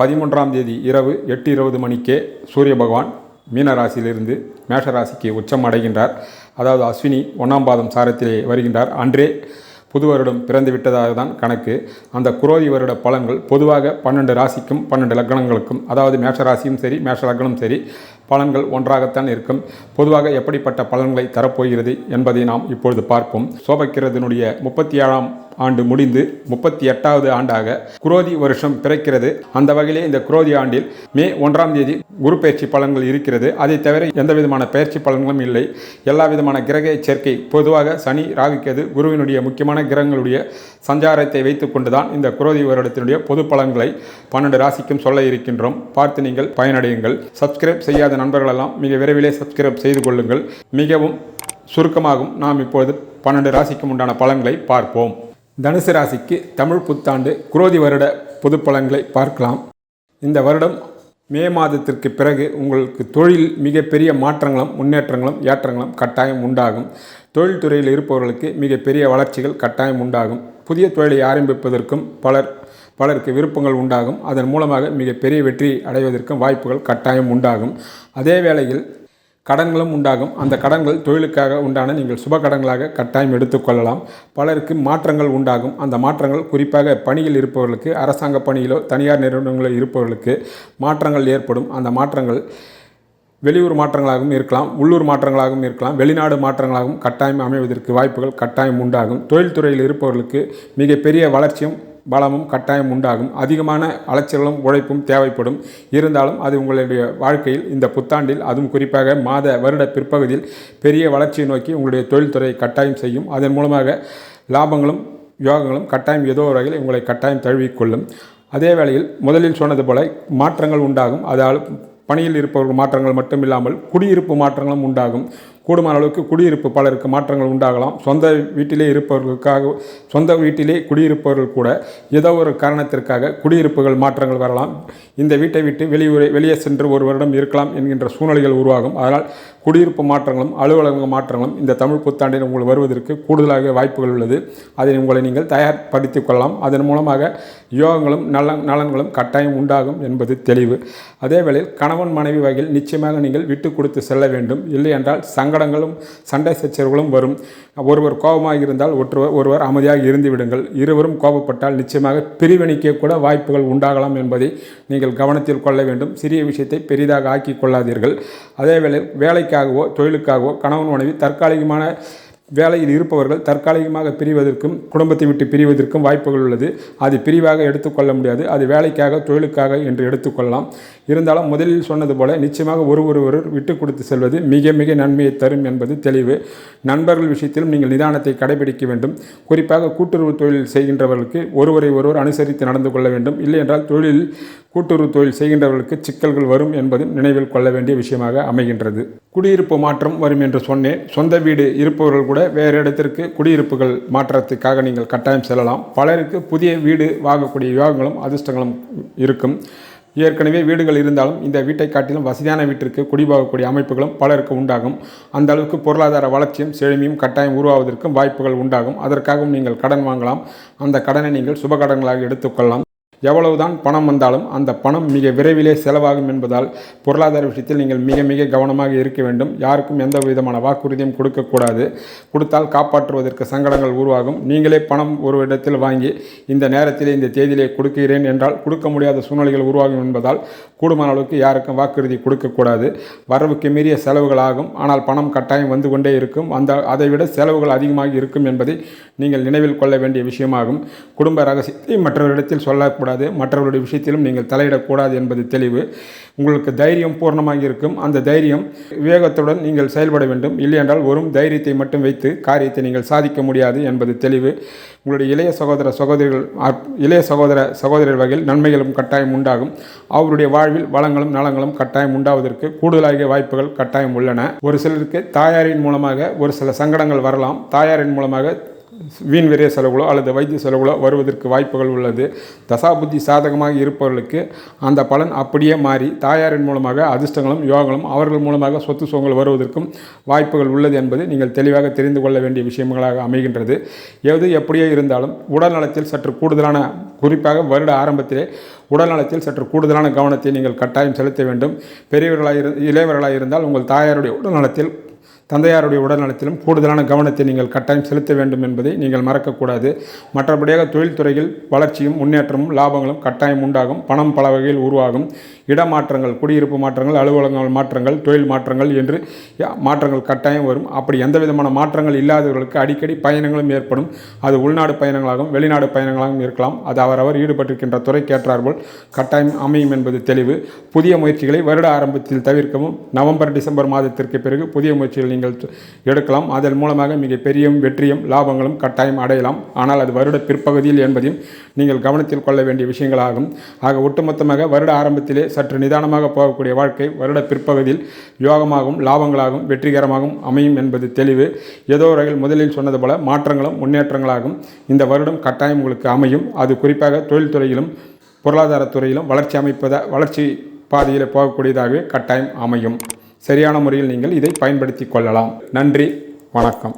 பதிமூன்றாம் தேதி இரவு எட்டு இருபது மணிக்கே சூரிய பகவான் மீன ராசியிலிருந்து மேஷ ராசிக்கு உச்சம் அடைகின்றார். அதாவது அஸ்வினி ஒன்றாம் பாதம் சாரத்திலே வருகின்றார். அன்றே புது வருடம் பிறந்து விட்டதாக தான் கணக்கு. அந்த குரோதி வருட பலன்கள் பொதுவாக பன்னெண்டு ராசிக்கும் பன்னெண்டு லக்னங்களுக்கும் அதாவது மேஷ ராசியும் சரி மேஷ லக்னம் சரி பலன்கள் ஒன்றாகத்தான் இருக்கும். பொதுவாக எப்படிப்பட்ட பலன்களை தரப்போகிறது என்பதை நாம் இப்பொழுது பார்ப்போம். சோபக்கிரதனுடைய முப்பத்தி ஏழாம் ஆண்டு முடிந்து முப்பத்தி எட்டாவது ஆண்டாக குரோதி வருஷம் பிறக்கிறது. அந்த வகையிலே இந்த குரோதி ஆண்டில் மே ஒன்றாம் தேதி குரு பயிற்சி பலன்கள் இருக்கிறது. அதை தவிர எந்த விதமான பயிற்சி பலன்களும் இல்லை. எல்லா விதமான கிரக சேர்க்கை பொதுவாக சனி ராகுக்கிறது குருவினுடைய முக்கியமான கிரகங்களுடைய சஞ்சாரத்தை வைத்துக்கொண்டு கொண்டுதான் இந்த குரோதி வருடத்தினுடைய பொது பலன்களை பன்னெண்டு ராசிக்கும் சொல்ல இருக்கின்றோம். பார்த்து நீங்கள் பயனடையுங்கள். சப்ஸ்கிரைப் செய்யாத நண்பர்களெல்லாம் மிக விரைவிலே சப்ஸ்கிரைப் செய்து கொள்ளுங்கள். மிகவும் சுருக்கமாகும் நாம் இப்பொழுது பன்னெண்டு ராசிக்கும் உண்டான பலன்களை பார்ப்போம். தனுசு ராசிக்கு தமிழ் புத்தாண்டு குரோதி வருட பொது பலன்களை பார்க்கலாம். இந்த வருடம் மே மாதத்திற்கு பிறகு உங்களுக்கு தொழில் மிகப்பெரிய மாற்றங்களும் முன்னேற்றங்களும் ஏற்றங்களும் கட்டாயம் உண்டாகும். தொழில்துறையில் இருப்பவர்களுக்கு மிகப்பெரிய வளர்ச்சிகள் கட்டாயம் உண்டாகும். புதிய தொழிலை ஆரம்பிப்பதற்கும் பலர் பலருக்கு விருப்பங்கள் உண்டாகும். அதன் மூலமாக மிகப்பெரிய வெற்றி அடைவதற்கும் வாய்ப்புகள் கட்டாயம் உண்டாகும். அதே வேளையில் கடன்களும் உண்டாகும். அந்த கடன்கள் தொழிலுக்காக உண்டான நீங்கள் சுப கடன்களாக கட்டாயம் எடுத்துக்கொள்ளலாம் பலருக்கு மாற்றங்கள் உண்டாகும். அந்த மாற்றங்கள் குறிப்பாக பணியில் இருப்பவர்களுக்கு அரசாங்க பணியிலோ தனியார் நிறுவனங்களில் இருப்பவர்களுக்கு மாற்றங்கள் ஏற்படும். அந்த மாற்றங்கள் வெளியூர் மாற்றங்களாகவும் இருக்கலாம் உள்ளூர் மாற்றங்களாகவும் இருக்கலாம் வெளிநாடு மாற்றங்களாகவும் கட்டாயம் அமைவதற்கு வாய்ப்புகள் கட்டாயம் உண்டாகும். தொழில்துறையில் இருப்பவர்களுக்கு மிகப்பெரிய வளர்ச்சியும் பலமும் கட்டாயம் உண்டாகும். அதிகமான அலைச்சலும் உழைப்பும் தேவைப்படும். இருந்தாலும் அது உங்களுடைய வாழ்க்கையில் இந்த புத்தாண்டில் அதுவும் குறிப்பாக மாத வருட பிற்பகுதியில் பெரிய வளர்ச்சியை நோக்கி உங்களுடைய தொழில்துறை கட்டாயம் செய்யும். அதன் மூலமாக லாபங்களும் யோகங்களும் கட்டாயம் ஏதோ ஒரு வகையில் உங்களை கட்டாயம் தழுவிக்கொள்ளும். அதே வேளையில் முதலில் சொன்னது போல மாற்றங்கள் உண்டாகும். அதால் பணியில் இருப்பவர்கள் மாற்றங்கள் மட்டும் இல்லாமல் குடியிருப்பு மாற்றங்களும் உண்டாகும். கூடுமான அளவுக்கு குடியிருப்பு பலருக்கு மாற்றங்கள் உண்டாகலாம். சொந்த வீட்டிலே இருப்பவர்களுக்காக சொந்த வீட்டிலே குடியிருப்பவர்கள் கூட ஏதோ ஒரு காரணத்திற்காக குடியிருப்புகள் மாற்றங்கள் வரலாம். இந்த வீட்டை விட்டு வெளியூர் வெளியே சென்று ஒரு வருடம் இருக்கலாம் என்கின்ற சூழ்நிலைகள் உருவாகும். அதனால் குடியிருப்பு மாற்றங்களும் அலுவலக மாற்றங்களும் இந்த தமிழ் புத்தாண்டில் உங்களுக்கு வருவதற்கு கூடுதலாக வாய்ப்புகள் உள்ளது. அதை உங்களை நீங்கள் தயார்படுத்திக் கொள்ளலாம். அதன் மூலமாக யோகங்களும் நலன் நலன்களும் கட்டாயம் உண்டாகும் என்பது தெளிவு. அதேவேளை கணவன் மனைவி வகையில் நிச்சயமாக நீங்கள் விட்டு கொடுத்து செல்ல வேண்டும். இல்லை என்றால் சங்க சங்கடங்களும் சண்டை சச்சரவுகளும் வரும். ஒருவர் கோபமாக இருந்தால் ஒருவர் ஒருவர் அமைதியாக இருந்து விடுங்கள். இருவரும் கோபப்பட்டால் நிச்சயமாக பிரிவினைக்க கூட வாய்ப்புகள் உண்டாகலாம் என்பதை நீங்கள் கவனத்தில் கொள்ள வேண்டும். சிறிய விஷயத்தை பெரிதாக ஆக்கி கொள்ளாதீர்கள். அதே வேலைக்காகவோ தொழிலுக்காகவோ கணவன் மனைவி தற்காலிகமான வேலையில் இருப்பவர்கள் தற்காலிகமாக பிரிவதற்கும் குடும்பத்தை விட்டு பிரிவதற்கும் வாய்ப்புகள் உள்ளது. அது பிரிவாக எடுத்துக்கொள்ள முடியாது. அது வேலைக்காக தொழிலுக்காக என்று எடுத்துக்கொள்ளலாம். இருந்தாலும் முதலில் சொன்னது போல நிச்சயமாக ஒரு ஒருவர் விட்டு கொடுத்து செல்வது மிக மிக நன்மையை தரும் என்பது தெளிவு. நண்பர்கள் விஷயத்திலும் நீங்கள் நிதானத்தை கடைபிடிக்க வேண்டும். குறிப்பாக கூட்டுறவு தொழில் செய்கின்றவர்களுக்கு ஒருவரை ஒருவர் அனுசரித்து நடந்து கொள்ள வேண்டும். இல்லை என்றால் தொழில் கூட்டுறவு தொழில் செய்கின்றவர்களுக்கு சிக்கல்கள் வரும் என்பதும் நினைவில் கொள்ள வேண்டிய விஷயமாக அமைகின்றது. குடியிருப்பு மாற்றம் வரும் என்று சொன்னேன். சொந்த வீடு இருப்பவர்கள் கூட வேறு இடத்திற்கு குடியிருப்புகள் மாற்றத்துக்காக நீங்கள் கட்டாயம் செல்லலாம். பலருக்கு புதிய வீடு வாங்கக்கூடிய யோகங்களும் அதிர்ஷ்டங்களும் இருக்கும். ஏற்கனவே வீடுகள் இருந்தாலும் இந்த வீட்டை காட்டிலும் வசதியான வீட்டிற்கு குடிபோகக்கூடிய அமைப்புகளும் பலருக்கு உண்டாகும். அந்த அளவுக்கு பொருளாதார வளர்ச்சியும் செழுமையும் கட்டாயம் உருவாவதற்கும் வாய்ப்புகள் உண்டாகும். அதற்காகவும் நீங்கள் கடன் வாங்கலாம். அந்த கடனை நீங்கள் சுப கடன்களாக எடுத்துக்கொள்ளலாம் எவ்வளவுதான் பணம் வந்தாலும் அந்த பணம் மிக விரைவிலே செலவாகும் என்பதால் பொருளாதார விஷயத்தில் நீங்கள் மிக மிக கவனமாக இருக்க வேண்டும். யாருக்கும் எந்த விதமான வாக்குறுதியும் கொடுக்கக்கூடாது கொடுத்தால் காப்பாற்றுவதற்கு சங்கடங்கள் உருவாகும். நீங்களே பணம் ஒரு இடத்தில் வாங்கி இந்த நேரத்திலே இந்த தேதியிலே கொடுக்கிறேன் என்றால் கொடுக்க முடியாத சூழ்நிலைகள் உருவாகும் என்பதால் கூடுமான அளவுக்கு யாருக்கும் வாக்குறுதி கொடுக்கக்கூடாது வரவுக்கு மீறிய செலவுகள் ஆகும். ஆனால் பணம் கட்டாயம் வந்து கொண்டே இருக்கும். அந்த அதைவிட செலவுகள் அதிகமாக இருக்கும் என்பதை நீங்கள் நினைவில் கொள்ள வேண்டிய விஷயமாகும். குடும்ப ரகசியத்தை மற்றவரிடத்தில் சொல்லக்கூடாது. கூடாது மற்றவருடைய விஷயத்திலும் நீங்கள் தலையிடக்கூடாது என்பது தெளிவு. உங்களுக்கு தைரியம் பூர்ணமாக இருக்கும். அந்த தைரியம் விவேகத்துடன் நீங்கள் செயல்பட வேண்டும். இல்லையென்றால் வெறும் தைரியத்தை மட்டும் வைத்து காரியத்தை நீங்கள் சாதிக்க முடியாது என்பது தெளிவு. உங்களுடைய இளைய சகோதர சகோதரிகள் இளைய சகோதர சகோதரர் வகையில் நன்மைகளும் கட்டாயம் உண்டாகும். அவருடைய வாழ்வில் வளங்களும் நலங்களும் கட்டாயம் உண்டாவதற்கு கூடுதலாகிய வாய்ப்புகள் கட்டாயம் உள்ளன. ஒரு சிலருக்கு தாயாரின் மூலமாக ஒரு சில சங்கடங்கள் வரலாம். தாயாரின் மூலமாக வீண் விரைய செலவுகளோ அல்லது வைத்திய செலவுகளோ வருவதற்கு வாய்ப்புகள் உள்ளது. தசாபுத்தி சாதகமாக இருப்பவர்களுக்கு அந்த பலன் அப்படியே மாறி தாயாரின் மூலமாக அதிர்ஷ்டங்களும் யோகங்களும் அவர்கள் மூலமாக சொத்து சுகங்கள் வருவதற்கும் வாய்ப்புகள் உள்ளது என்பது நீங்கள் தெளிவாக தெரிந்து கொள்ள வேண்டிய விஷயங்களாக அமைகின்றது. எது எப்படியே இருந்தாலும் உடல் நலத்தில் சற்று கூடுதலான குறிப்பாக வருட ஆரம்பத்திலே உடல் நலத்தில் சற்று கூடுதலான கவனத்தை நீங்கள் கட்டாயம் செலுத்த வேண்டும். பெரியவர்களாக இரு இளையவர்களாக இருந்தால் உங்கள் தாயாருடைய உடல் நலத்தில் தந்தையாருடைய உடல்நலத்திலும் கூடுதலான கவனத்தை நீங்கள் கட்டாயம் செலுத்த வேண்டும் என்பதை நீங்கள் மறக்கக்கூடாது. மற்றபடியாக தொழில்துறையில் வளர்ச்சியும் முன்னேற்றமும் லாபங்களும் கட்டாயம் உண்டாகும். பணம் பல வகையில் உருவாகும். இடமாற்றங்கள் குடியிருப்பு மாற்றங்கள் அலுவலகங்கள் மாற்றங்கள் தொழில் மாற்றங்கள் என்று யா- மாற்றங்கள் கட்டாயம் வரும். அப்படி எந்த விதமான மாற்றங்கள் இல்லாதவர்களுக்கு அடிக்கடி பயணங்களும் ஏற்படும். அது உள்நாடு பயணங்களாகவும் வெளிநாடு பயணங்களாகவும் இருக்கலாம். அது அவரவர் ஈடுபட்டிருக்கின்ற துறைக்கேற்றார்போல் கட்டாயம் அமையும் என்பது தெளிவு. புதிய முயற்சிகளை வருட ஆரம்பத்தில் தவிர்க்கவும். நவம்பர் டிசம்பர் மாதத்திற்கு பிறகு புதிய முயற்சிகள் நீங்கள் எடுக்கலாம். அதன் மூலமாக மிக பெரிய வெற்றியும் லாபங்களும் கட்டாயம் அடையலாம். ஆனால் அது வருட பிற்பகுதியில் என்பதையும் நீங்கள் கவனத்தில் கொள்ள வேண்டிய விஷயங்களாகும். ஆக ஒட்டுமொத்தமாக வருட ஆரம்பத்திலே சற்று நிதானமாக போகக்கூடிய வாழ்க்கை வருட பிற்பகுதியில் யோகமாகவும் லாபங்களாகவும் வெற்றிகரமாகவும் அமையும் என்பது தெளிவு. ஏதோ வகையில் முதலில் சொன்னது போல மாற்றங்களும் முன்னேற்றங்களாகும். இந்த வருடம் கட்டாயம் உங்களுக்கு அமையும். அது குறிப்பாக தொழில்துறையிலும் பொருளாதாரத்துறையிலும் வளர்ச்சி அமைப்பத வளர்ச்சி பாதையில் போகக்கூடியதாகவே கட்டாயம் அமையும். சரியான முறையில் நீங்கள் இதை பயன்படுத்தி கொள்ளலாம். நன்றி வணக்கம்.